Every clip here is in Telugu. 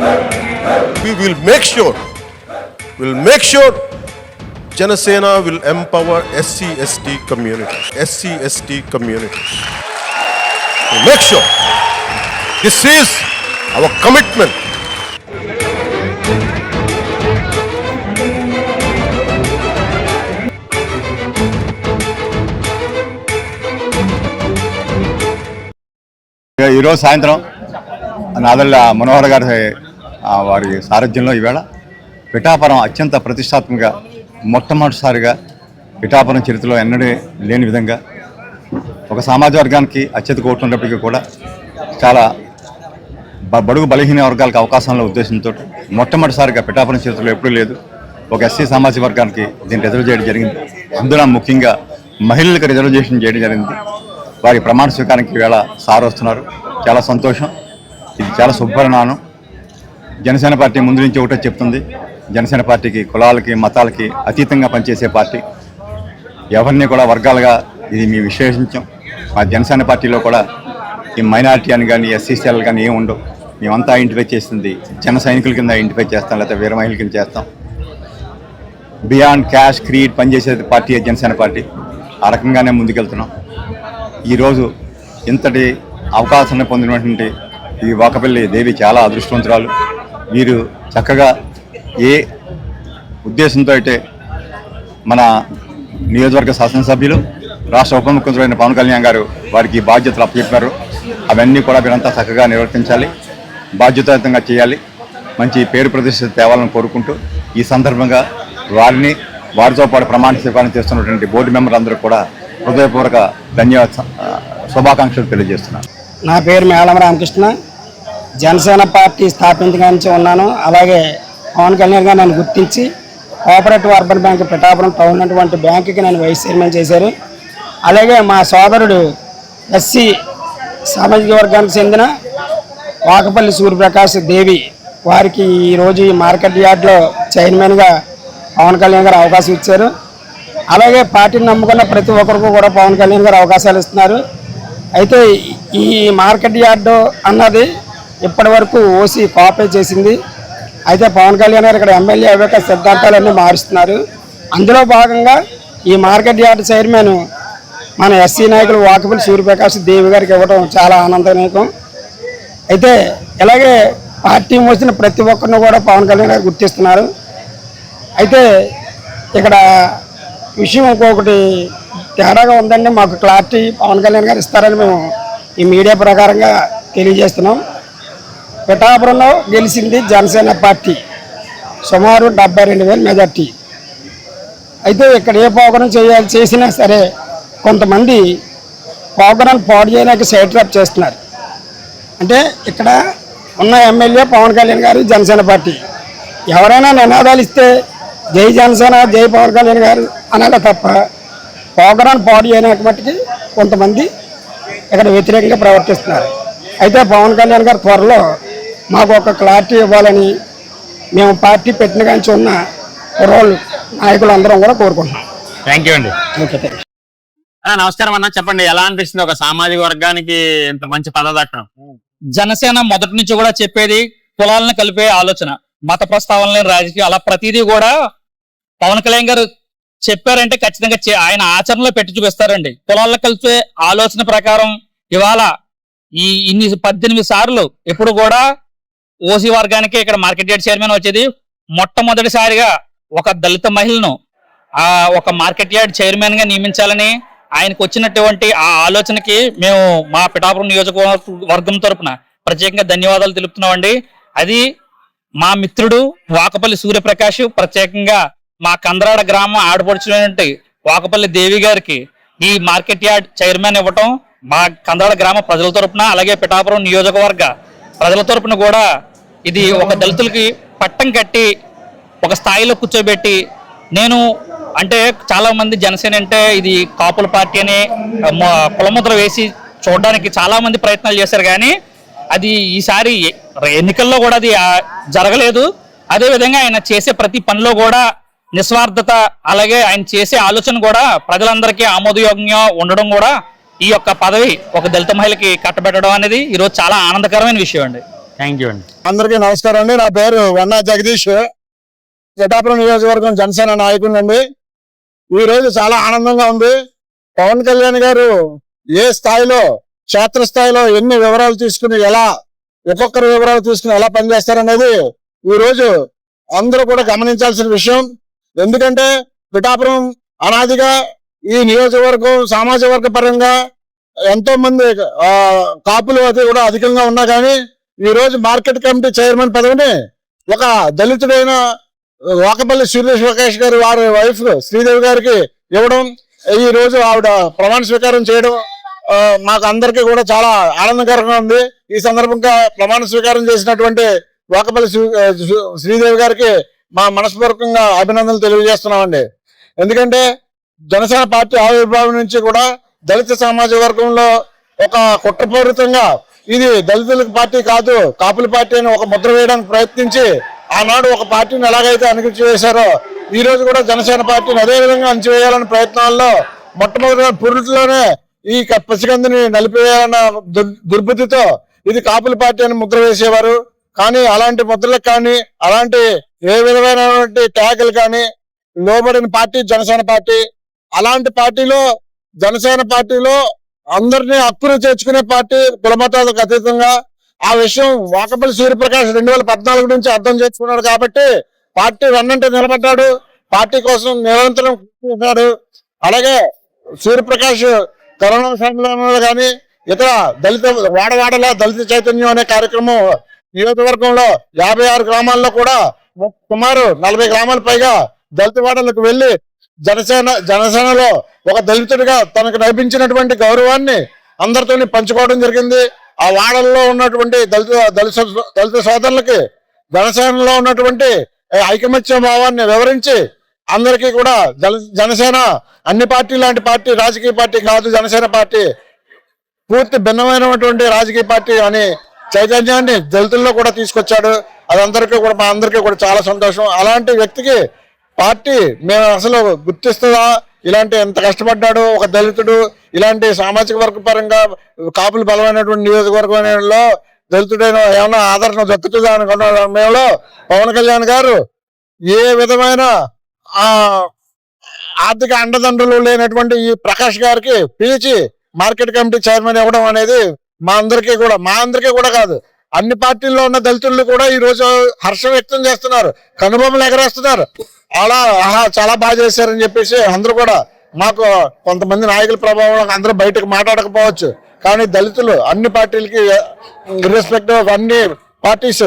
We will make sure, we'll make sure Janasena will empower SC, ST communities, SC, ST communities. We'll make sure. This is our commitment. ఇక ఈరోజు సాయంత్రం నాదళ్ళ మనోహర్ గారి ఆ, వారి సారథ్యంలో ఈవేళ పిఠాపురం అత్యంత ప్రతిష్టాత్మక మొట్టమొదటిసారిగా పిఠాపురం చరిత్రలో ఎన్నడూ లేని విధంగా ఒక సామాజిక వర్గానికి అత్యధిక ఓట్లు ఉన్నప్పటికీ కూడా చాలా బ- బడుగు బలహీన వర్గాలకు అవకాశంలో ఉద్దేశంతో మొట్టమొదటిసారిగా పిఠాపురం చరిత్రలో ఎప్పుడూ లేదు. ఒక ఎస్సీ సామాజిక వర్గానికి దీన్ని రిజర్వ్ చేయడం జరిగింది. అందులో ముఖ్యంగా మహిళలకు రిజర్వేషన్ చేయడం జరిగింది. వారి ప్రమాణ స్వీకారానికి వేళ సార్ వస్తున్నారు. చాలా సంతోషం. ఇది చాలా శుభపరిణామం. జనసేన పార్టీ ముందు నుంచి ఒకటే చెప్తుంది. జనసేన పార్టీకి కులాలకి మతాలకి అతీతంగా పనిచేసే పార్టీ. ఎవరిని కూడా వర్గాలుగా ఇది మీ విశ్లేషించాం. మా జనసేన పార్టీలో కూడా ఈ మైనారిటీ అని కానీ ఎస్సీసీఎల్ కానీ ఏమి ఉండవు. మేమంతా ఐడెంటిఫై చేస్తుంది. జన సైనికుల కింద ఐడెంటిఫై చేస్తాం లేకపోతే వీర మహిళల కింద చేస్తాం. బియాండ్ క్యాష్ క్రీడ్ పనిచేసే పార్టీ జనసేన పార్టీ. ఆ రకంగానే ముందుకెళ్తున్నాం. ఈరోజు ఇంతటి అవకాశాన్ని పొందినటువంటి ఈ వాకపల్లి దేవి చాలా అదృష్టవంతురాలు. వీరు చక్కగా ఏ ఉద్దేశంతో అయితే మన నియోజకవర్గ శాసనసభ్యులు రాష్ట్ర ఉప ముఖ్యమంత్రి పవన్ కళ్యాణ్ గారు వారికి బాధ్యతలు అప్పచెప్పారు. అవన్నీ కూడా వీరంతా చక్కగా నిర్వర్తించాలి. బాధ్యతాయుతంగా చేయాలి. మంచి పేరు ప్రతిష్ట తేవాలని కోరుకుంటూ ఈ సందర్భంగా వారిని వారితో పాటు ప్రమాణ స్వీకారం చేస్తున్నటువంటి బోర్డు మెంబర్ అందరూ కూడా హృదయపూర్వక ధన్యవాద శుభాకాంక్షలు తెలియజేస్తున్నాను. నా పేరు మేళం రామకృష్ణ. జనసేన పార్టీ స్థాపించగా ఉన్నాను. అలాగే పవన్ కళ్యాణ్ గారు నన్ను గుర్తించి cooperative urban bank Pithapuram town అటువంటి బ్యాంకుకి నన్ను వైస్ చైర్మన్ చేశారు. అలాగే మా సోదరుడు ఎస్సీ సామాజిక వర్గానికి చెందిన వాకపల్లి సూర్యప్రకాష్ దేవి వారికి ఈరోజు ఈ మార్కెట్ యార్డ్లో చైర్మన్గా పవన్ కళ్యాణ్ గారు అవకాశం ఇచ్చారు. అలాగే పార్టీని నమ్ముకున్న ప్రతి ఒక్కరికి కూడా పవన్ కళ్యాణ్ గారు అవకాశాలు ఇస్తున్నారు. అయితే ఈ మార్కెట్ యార్డు అన్నది ఇప్పటి వరకు ఓసీ కాపీ చేసింది. అయితే పవన్ కళ్యాణ్ గారు ఇక్కడ ఎమ్మెల్యే అవ్వక సిద్ధాంతాలన్నీ మారుస్తున్నారు. అందులో భాగంగా ఈ మార్కెట్ యార్డ్ చైర్మన్ మన ఎస్సీ నాయకులు వాకపల్లి సూర్యప్రకాష్ దేవి గారికి ఇవ్వడం చాలా ఆనందదాయకం. అయితే ఇలాగే పార్టీ మోసిన ప్రతి ఒక్కరిని కూడా పవన్ కళ్యాణ్ గారు గుర్తిస్తున్నారు. అయితే ఇక్కడ విషయం ఇంకొకటి తేడాగా ఉందండి. మాకు క్లారిటీ పవన్ కళ్యాణ్ గారు ఇస్తారని మేము ఈ మీడియా ప్రకారంగా తెలియజేస్తున్నాం. పిఠాపురంలో గెలిచింది జనసేన పార్టీ. సుమారు డెబ్బై రెండు వేల మెజార్టీ. అయితే ఇక్కడ ఏ పోగరం చేయాలి చేసినా సరే కొంతమంది ప్రోగ్రాం పాడు చేయడానికి సైడ్ ట్రాప్ చేస్తున్నారు. అంటే ఇక్కడ ఉన్న ఎమ్మెల్యే పవన్ కళ్యాణ్ గారు జనసేన పార్టీ. ఎవరైనా నినాదాలు ఇస్తే జై జనసేన జై పవన్ కళ్యాణ్ గారు అనగా తప్ప ప్రోగ్రాం పాడు చేయడానికి మట్టుకి కొంతమంది ఇక్కడ వ్యతిరేకంగా ప్రవర్తిస్తున్నారు. అయితే పవన్ కళ్యాణ్ గారు త్వరలో మాకు ఒక క్లారిటీ ఇవ్వాలని మేము పార్టీ పెట్టిన కాంచి ఉన్న కుర్రోళ్ళు నాయకులు అందరం కూడా కోరుకుంటున్నాం. థ్యాంక్ యూ అండి. నమస్కారం అన్న. చెప్పండి ఎలా అనిపిస్తుంది ఒక సామాజిక వర్గానికి ఇంత మంచి పదదట్టం జనసేన మొదటి నుంచి కూడా చెప్పేది కులాలను కలిపే ఆలోచన మత ప్రస్తావనలు రాజకీయం. అలా ప్రతిదీ కూడా పవన్ కళ్యాణ్ గారు చెప్పారంటే ఖచ్చితంగా చే- ఆయన ఆచరణలో పెట్టి చూపిస్తారండి. కులాలను కలిపే ఆలోచన ప్రకారం ఇవాళ ఈ ఇన్ని పద్దెనిమిది సార్లు ఇప్పుడు కూడా ఓసీ వర్గానికి ఇక్కడ మార్కెట్ యార్డ్ చైర్మన్ వచ్చేది. మొట్టమొదటిసారిగా ఒక దళిత మహిళను ఆ ఒక మార్కెట్ యార్డ్ చైర్మన్గా నియమించాలని ఆయనకు వచ్చినటువంటి ఆ ఆలోచనకి మేము మా పిఠాపురం నియోజకవర్గం తరపున ప్రత్యేకంగా ధన్యవాదాలు తెలుపుతున్నామండి అది మా మిత్రుడు వాకపల్లి సూర్యప్రకాష్ ప్రత్యేకంగా మా కందరాడ గ్రామం ఆడపడుచున్నటువంటి వాకపల్లి దేవి గారికి ఈ మార్కెట్ యార్డ్ చైర్మన్ ఇవ్వటం మా కందరాడ గ్రామ ప్రజల తరపున అలాగే పిఠాపురం నియోజకవర్గ ప్రజల తరపున కూడా ఇది ఒక దళితులకి పట్టం కట్టి ఒక స్థాయిలో కూర్చోబెట్టి నేను అంటే చాలా మంది జనసేన అంటే ఇది కాపుల పార్టీ అని కులముద్ర వేసి చూడడానికి చాలా మంది ప్రయత్నాలు చేశారు కానీ అది ఈసారి ఎన్నికల్లో కూడా అది జరగలేదు. అదే విధంగా ఆయన చేసే ప్రతి పనిలో కూడా నిస్వార్థత అలాగే ఆయన చేసే ఆలోచన కూడా ప్రజలందరికీ ఆమోదయోగ్యంగా ఉండడం కూడా ఈ యొక్క పదవి ఒక దళిత మహిళకి కట్టబెట్టడం అనేది ఈరోజు చాలా ఆనందకరమైన విషయం అండి. థ్యాంక్ యూ అండి. అందరికీ నమస్కారం అండి. నా పేరు వన్నా జగదీష్. పిఠాపురం నియోజకవర్గం జనసేన నాయకుడినండి ఈ రోజు చాలా ఆనందంగా ఉంది. పవన్ కళ్యాణ్ గారు ఏ స్థాయిలో క్షేత్ర స్థాయిలో ఎన్ని వివరాలు తీసుకుని ఎలా ఒక్కొక్కరు వివరాలు తీసుకుని ఎలా పనిచేస్తారనేది ఈ రోజు అందరూ కూడా గమనించాల్సిన విషయం. ఎందుకంటే పిఠాపురం అనాదిగా ఈ నియోజకవర్గం సామాజిక వర్గ పరంగా ఎంతో మంది కాపులు అది కూడా అధికంగా ఉన్నా కానీ ఈరోజు మార్కెట్ కమిటీ చైర్మన్ పదవిని ఒక దళితుడైన వాకపల్లి సురేష్ ప్రకాష్ గారు వారి వైఫ్ శ్రీదేవి గారికి ఇవ్వడం ఈ రోజు ఆవిడ ప్రమాణ స్వీకారం చేయడం మాకు అందరికీ కూడా చాలా ఆనందకరంగా ఉంది. ఈ సందర్భంగా ప్రమాణ స్వీకారం చేసినటువంటి వాకపల్లి శ్రీదేవి గారికి మా మనస్పూర్వకంగా అభినందనలు తెలియజేస్తున్నామండి. ఎందుకంటే జనసేన పార్టీ ఆవిర్భావం నుంచి కూడా దళిత సామాజిక వర్గంలో ఒక కుట్రపూరితంగా ఇది దళితులకు పార్టీ కాదు కాపుల పార్టీ అని ఒక ముద్ర వేయడానికి ప్రయత్నించి ఆనాడు ఒక పార్టీని ఎలాగైతే అణిచివేశారో ఈ రోజు కూడా జనసేన పార్టీని అదే విధంగా అణిచివేయాలనే ప్రయత్నాల్లో మొట్టమొదటి పురుట్లోనే ఈ క- పసికందుని నలిపేయాలన్న దుర్- దుర్బుద్ధితో ఇది కాపుల పార్టీ అని ముద్ర వేసేవారు. కానీ అలాంటి ముద్రలకు కానీ అలాంటి ఏ విధమైనటువంటి ట్యాగులు కానీ లోబడిన పార్టీ జనసేన పార్టీ అలాంటి పార్టీలో జనసేన పార్టీలో అందరినీ హక్కును చేర్చుకునే పార్టీ కులమతాలకు అతీతంగా ఆ విషయం వాకపల్లి సూర్యప్రకాష్ రెండు వేల పద్నాలుగు నుంచి అర్థం చేసుకున్నాడు కాబట్టి పార్టీ వెన్నంటే నిలబడ్డాడు. పార్టీ కోసం నిరంతరం చేశాడు అలాగే సూర్యప్రకాష్ కరోనా సమయంలో కానీ ఇతర దళిత వాడవాడల దళిత చైతన్యం అనే కార్యక్రమం నియోజకవర్గంలో యాభై ఆరు గ్రామాల్లో కూడా సుమారు నలభై గ్రామాల పైగా దళిత వాడలకు వెళ్ళి జనసేన జనసేనలో ఒక దళితుడిగా తనకు లభించినటువంటి గౌరవాన్ని అందరితో పంచుకోవడం జరిగింది. ఆ వాడల్లో ఉన్నటువంటి దళిత దళిత దళిత సోదరులకి జనసేనలో ఉన్నటువంటి ఐకమత్య భావాన్ని వివరించి అందరికీ కూడా జనసేన అన్ని పార్టీ లాంటి పార్టీ రాజకీయ పార్టీ కాదు జనసేన పార్టీ పూర్తి భిన్నమైనటువంటి రాజకీయ పార్టీ అని చైతన్యాన్ని దళితుల్లో కూడా తీసుకొచ్చాడు. అదందరికీ కూడా మా అందరికీ కూడా చాలా సంతోషం. అలాంటి వ్యక్తికి పార్టీ మేము అసలు గుర్తిస్తుందా? ఇలాంటి ఎంత కష్టపడ్డాడు? ఒక దళితుడు ఇలాంటి సామాజిక వర్గ పరంగా కాపులు బలమైనటువంటి నియోజకవర్గంలో దళితుడైన ఏమైనా ఆదరణ దక్కుతుందా అనుకున్న సమయంలో పవన్ కళ్యాణ్ గారు ఏ విధమైన ఆర్థిక అండదండలు లేనటువంటి ఈ ప్రకాష్ గారికి పిలిచి మార్కెట్ కమిటీ చైర్మన్ ఇవ్వడం అనేది మా అందరికీ కూడా మా అందరికీ కూడా కాదు. అన్ని పార్టీల్లో ఉన్న దళితులు కూడా ఈ రోజు హర్షం వ్యక్తం చేస్తున్నారు. కనుబొమ్మలు ఎగరేస్తున్నారు. అలా ఆహా చాలా బాగా చేశారని చెప్పేసి అందరూ కూడా మాకు కొంతమంది నాయకుల ప్రభావం అందరూ బయటకు మాట్లాడకపోవచ్చు. కానీ దళితులు అన్ని పార్టీలకి ఇర్రెస్పెక్టివ్ ఆఫ్ అన్ని పార్టీస్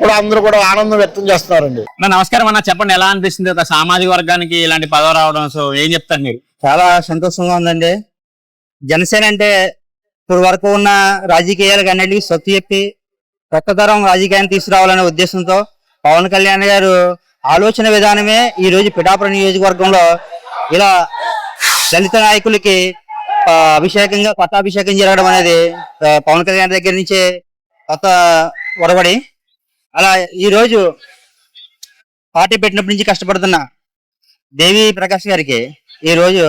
కూడా అందరూ కూడా ఆనందం వ్యక్తం చేస్తున్నారండి. నమస్కారం అన్న. చెప్పండి ఎలా అనిపిస్తుంది? ఒక సామాజిక వర్గానికి ఇలాంటి పదవి రావడం సో ఏం చెప్తారు మీరు? చాలా సంతోషంగా ఉందండి. జనసేన అంటే ఇప్పుడు వరకు ఉన్న రాజకీయాలకు అన్నిటికీ సొత్తు చెప్పి కొత్త తరం రాజకీయాన్ని తీసుకురావాలనే ఉద్దేశంతో పవన్ కళ్యాణ్ గారు ఆలోచన విధానమే ఈ రోజు పిఠాపురం నియోజకవర్గంలో ఇలా దళిత నాయకులకి అభిషేకంగా కొత్త అభిషేకం జరగడం అనేది పవన్ కళ్యాణ్ దగ్గర నుంచే కొత్త ఒడబడి అలా ఈ రోజు పార్టీ పెట్టినప్పటి నుంచి కష్టపడుతున్న దేవి ప్రకాష్ గారికి ఈ రోజు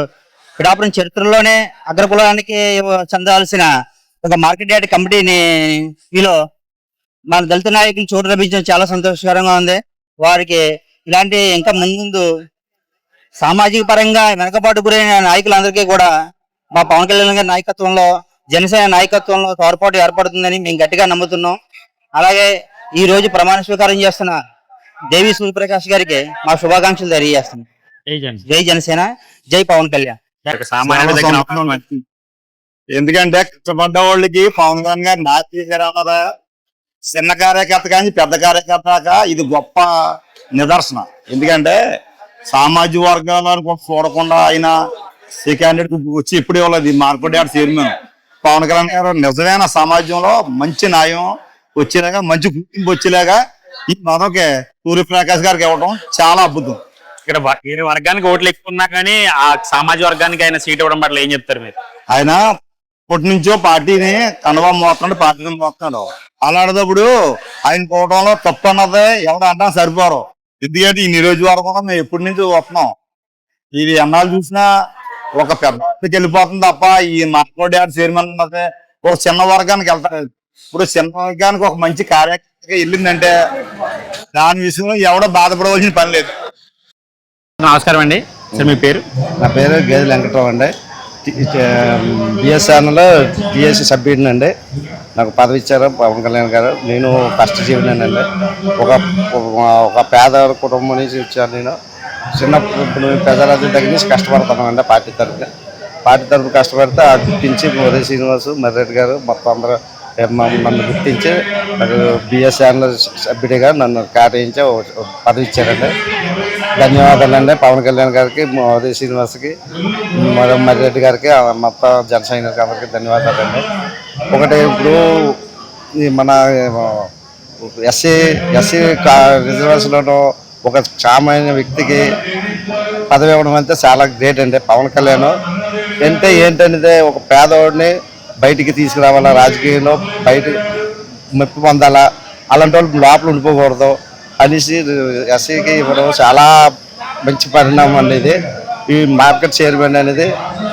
పిఠాపురం చరిత్రలోనే అగ్రకులానికి చెందాల్సిన ఒక మార్కెట్ యార్డ్ కమిటీని ఈలో మన దళిత నాయకులు చోటు లభించడం చాలా సంతోషకరంగా ఉంది. వారికి ఇలాంటి ఇంకా ముందు సామాజిక పరంగా వెనకబాటు గురైన నాయకులందరికీ కూడా మా పవన్ కళ్యాణ్ గారి నాయకత్వంలో జనసేన నాయకత్వంలో తోడ్పాటు ఏర్పడుతుందని మేము గట్టిగా నమ్ముతున్నాం. అలాగే ఈ రోజు ప్రమాణ స్వీకారం చేస్తున్న దేవి సూర్యప్రకాష్ గారికి మా శుభాకాంక్షలు తెలియజేస్తున్నాం? జై జనసేన జై పవన్ కళ్యాణ్. ఎందుకంటే కష్టపడ్డ వాళ్ళకి పవన్ కళ్యాణ్ గారు నాట్య చిన్న కార్యకర్త కానీ పెద్ద కార్యకర్త దాకా ఇది గొప్ప నిదర్శన. ఎందుకంటే సామాజిక వర్గాలను కూడా చూడకుండా ఆయన ఈ క్యాండిడేట్ వచ్చి ఇప్పుడు ఇవ్వలేదు ఈ మార్కెట్ చైర్మన్. పవన్ కళ్యాణ్ గారు నిజమైన సమాజంలో మంచి న్యాయం వచ్చేలాగా మంచి గుర్తింపు వచ్చేలాగా ఈ మనకి సూర్యప్రకాష్ గారికి ఇవ్వడం చాలా అద్భుతం. ఇక్కడ వర్గానికి ఓట్లు ఎక్కువ ఉన్నా కానీ ఆ సామాజిక వర్గానికి ఆయన సీట్ ఇవ్వడం పట్ల ఏం చెప్తారు మీరు? ఆయన ఇప్పటి నుంచో పార్టీని కనువ మోస్తున్నాడు పార్టీని మోస్తున్నాడు అలాంటప్పుడు ఆయన పోవడంలో తప్పు అన్నది ఎవరు అంటా సరిపోరు. ఎందుకంటే ఈ నియోజకవర్గంలో మేము ఎప్పటి నుంచి వస్తున్నాం ఇది ఎన్నాళ్ళు చూసినా ఒక పెద్దకి వెళ్ళిపోతుంది తప్ప ఈ మార్కోడ్ యార్డ్ చైర్మన్ అన్నది ఒక చిన్న వర్గానికి వెళ్తా ఇప్పుడు సింహానికి ఒక మంచి కార్యక్రమంగా వెళ్ళిందంటే దాని విషయంలో ఎవడో బాధపడవలసిన పని లేదు. నమస్కారం అండి. సార్ మీ పేరు? నా పేరు గేదె వెంకటరావు అండి. బిఎస్ఆర్లో టీఎస్సీ సభ్యుడిని అండి నాకు పదవి ఇచ్చారు పవన్ కళ్యాణ్ గారు. నేను ఫస్ట్ కష్టజీవినండి ఒక ఒక పేద కుటుంబం నుంచి వచ్చాను నేను. చిన్నప్పుడు ప్రజలందరి దగ్గర నుంచి కష్టపడుతున్నానండి పార్టీ తరఫున పార్టీ తరఫున కష్టపడితే ఆ గుర్తించి మోదీ శ్రీనివాస్ మర్రెడ్డి గారు మొత్తం అందరూ మ- నన్ను గుర్తించి నాకు బిఎస్ఆర్లో సభ్యుడిగా నన్ను కేటాయించి ఒక పదవి ఇచ్చారండి. ధన్యవాదాలండి. పవన్ కళ్యాణ్ గారికి మోదీ శ్రీనివాస్కి మర్రి మర్రెడ్డి గారికి మొత్తం జన సైనికులకి అందరికీ ధన్యవాదాలండి. ఒకటి ఇప్పుడు ఈ మన ఎస్సీ ఎస్సీ రిజర్వేషన్లో ఒక సామాన్య వ్యక్తికి పదవి ఇవ్వడం అంటే చాలా గ్రేట్ అండి పవన్ కళ్యాణ్. అంటే ఏంటనేది ఒక పేదవాడిని బయటికి తీసుకురావాలా రాజకీయంలో బయట మెప్పు పొందాలా అలాంటి వాళ్ళు లోపల ఉండిపోకూడదు. అనేసి ఎస్సీకి ఇవ్వడం చాలా మంచి పరిణామం అనేది. ఈ మార్కెట్ చైర్మన్ అనేది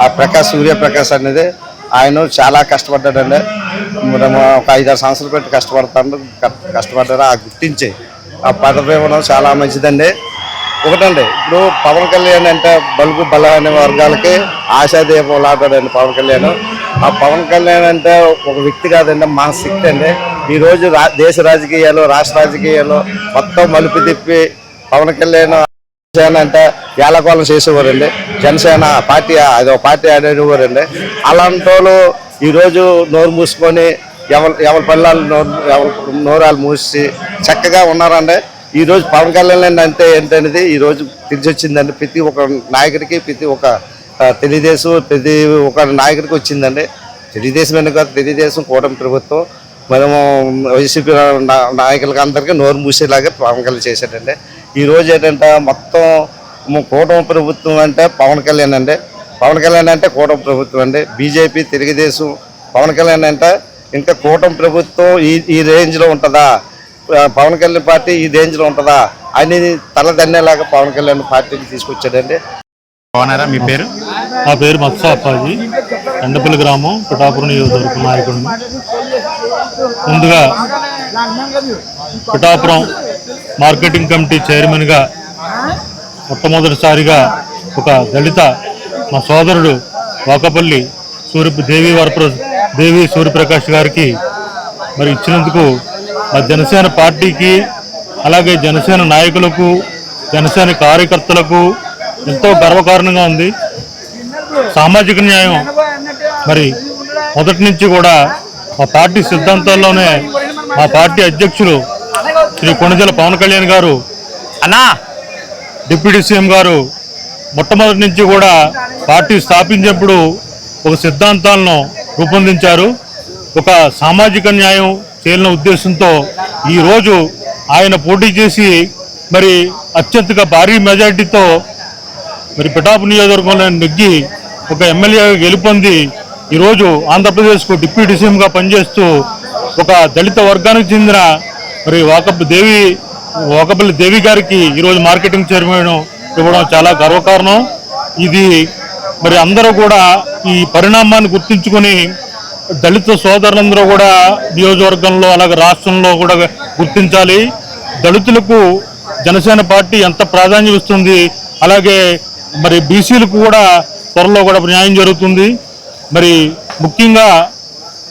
ఆ ప్రకాష్ సూర్యప్రకాష్ అనేది ఆయన చాలా కష్టపడ్డాడండి. మనం ఒక ఐదారు సంవత్సరాలు పెట్టి కష్టపడతాడు కష్టపడ్డాడు ఆ గుర్తించి. ఆ పదవి ఇవ్వడం చాలా మంచిదండి. ఒకటండి ఇప్పుడు పవన్ కళ్యాణ్ అంటే బలుగు బలమైన వర్గాలకి ఆశాదీపం లాగాడండి పవన్ కళ్యాణ్. ఆ పవన్ కళ్యాణ్ అంటే ఒక వ్యక్తి కాదండి మా శక్తి అండి. ఈరోజు రా దేశ రాజకీయాలు రాష్ట్ర రాజకీయాలు మొత్తం మలుపు తిప్పి పవన్ కళ్యాణ్ జనసేన అంటే ఏలకోలం చేసేవారండి. జనసేన పార్టీ అదో పార్టీ ఆడేవారండి. అలాంటి వాళ్ళు ఈరోజు నోరు మూసుకొని ఎవరి ఎవరి పల్లాలు నోరు ఎవరి నోరాలు మూసి చక్కగా ఉన్నారండి. ఈరోజు పవన్ కళ్యాణ్ అంటే ఏంటనేది ఈ రోజు తెలిసి వచ్చిందండి ప్రతి ఒక్క నాయకుడికి ప్రతి ఒక్క తెలుగుదేశం ప్రతి ఒక్క నాయకుడికి వచ్చిందండి. తెలుగుదేశం ఎందుకు తెలుగుదేశం కూటమి ప్రభుత్వం. మనము వైసీపీ నాయకులకి అందరికీ నోరు మూసేలాగా పవన్ కళ్యాణ్ చేశాడండి. ఈ రోజు ఏంటంటే మొత్తం ము- కూటమి ప్రభుత్వం అంటే పవన్ కళ్యాణ్ అండి. పవన్ కళ్యాణ్ అంటే కూటమి ప్రభుత్వం అండి. బీజేపీ తెలుగుదేశం పవన్ కళ్యాణ్ అంటే ఇంకా కూటమి ప్రభుత్వం ఈ ఈ రేంజ్లో ఉంటుందా? పవన్ కళ్యాణ్ పార్టీ ఈ రేంజ్లో ఉంటుందా? అని తలదన్నేలాగా పవన్ కళ్యాణ్ పార్టీని తీసుకొచ్చాడండి. బాగున్నారా? మీ పేరు? నా పేరు మత్స అప్పాజీ. ఎండపల్లి గ్రామం పిఠాపురం నియోజకవర్గ నాయకుడిని ముందుగా పిఠాపురం మార్కెటింగ్ కమిటీ చైర్మన్గా మొట్టమొదటిసారిగా ఒక దళిత మా సోదరుడు వాకపల్లి సూర్య దేవి వరప్ర దేవి సూర్యప్రకాష్ గారికి మరి ఇచ్చినందుకు మా జనసేన పార్టీకి అలాగే జనసేన నాయకులకు జనసేన కార్యకర్తలకు ఎంతో గర్వకారణంగా ఉంది. సామాజిక న్యాయం మరి మొదటి నుంచి కూడా మా పార్టీ సిద్ధాంతాల్లోనే మా పార్టీ అధ్యక్షులు శ్రీ కొణజల పవన్ కళ్యాణ్ గారు అన్నా! డిప్యూటీ సీఎం గారు మొట్టమొదటి నుంచి కూడా పార్టీ స్థాపించినప్పుడు ఒక సిద్ధాంతాలను రూపొందించారు. ఒక సామాజిక న్యాయం చేయాలన్న ఉద్దేశంతో ఈరోజు ఆయన పోటీ చేసి మరి అత్యంతగా భారీ మెజార్టీతో మరి పిఠాపు నియోజకవర్గంలో నెగ్గి ఒక ఎమ్మెల్యే గెలుపొంది ఈరోజు ఆంధ్రప్రదేశ్కు డిప్యూటీ సీఎంగా పనిచేస్తూ ఒక దళిత వర్గానికి చెందిన మరి వాకప్ దేవి వాకపల్లి దేవి గారికి ఈరోజు మార్కెటింగ్ చైర్మన్ ఇవ్వడం చాలా గర్వకారణం. ఇది మరి అందరూ కూడా ఈ పరిణామాన్ని గుర్తించుకొని దళిత సోదరులందరూ కూడా నియోజకవర్గంలో అలాగే రాష్ట్రంలో కూడా గుర్తించాలి. దళితులకు జనసేన పార్టీ ఎంత ప్రాధాన్యం ఇస్తుంది అలాగే మరి బీసీలకు కూడా త్వరలో కూడా న్యాయం జరుగుతుంది. మరి ముఖ్యంగా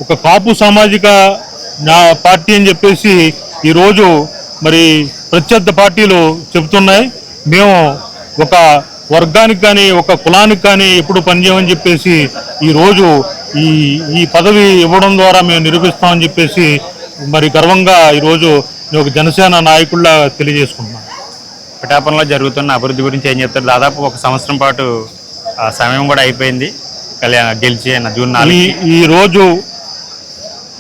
ఒక కాపు సామాజిక నా పార్టీ అని చెప్పేసి ఈరోజు మరి ప్రత్యర్థ పార్టీలు చెబుతున్నాయి. మేము ఒక వర్గానికి కానీ ఒక కులానికి కానీ ఎప్పుడు పనిచేయమని చెప్పేసి ఈరోజు ఈ ఈ పదవి ఇవ్వడం ద్వారా మేము నిరూపిస్తామని చెప్పేసి మరి గర్వంగా ఈరోజు ఒక జనసేన నాయకుల్లా తెలియజేసుకుంటున్నాను. పిఠాపురంలో జరుగుతున్న అభివృద్ధి గురించి ఏం చెప్తారు? దాదాపు ఒక సంవత్సరం పాటు ఆ, సమయం కూడా అయిపోయింది. కళ్యాణ గెలిచి ఆయన జూన్ నాలుగు ఈ రోజు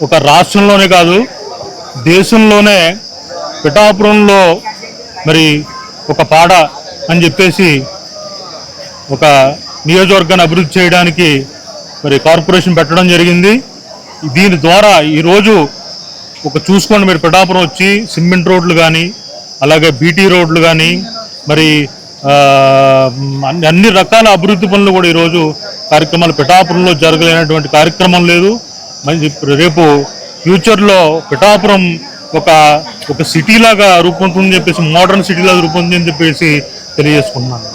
ఒక రాష్ట్రంలోనే కాదు దేశంలోనే పిఠాపురంలో మరి ఒక పాడ అని చెప్పేసి ఒక నియోజకవర్గాన్ని అభివృద్ధి చేయడానికి మరి కార్పొరేషన్ పెట్టడం జరిగింది. దీని ద్వారా ఈరోజు ఒక చూసుకోండి మీరు పిఠాపురం వచ్చి సిమెంట్ రోడ్లు కానీ అలాగే బీటీ రోడ్లు కానీ మరి అన్ని అన్ని రకాల అభివృద్ధి పనులు కూడా ఈరోజు కార్యక్రమాలు పిఠాపురంలో జరగలేనటువంటి కార్యక్రమం లేదు. మంచి రేపు ఫ్యూచర్లో పిఠాపురం ఒక ఒక సిటీ లాగా రూపొందుతుందని చెప్పేసి మోడర్న్ సిటీ లాగా రూపొందుతుందని చెప్పేసి తెలియజేసుకుంటున్నాను.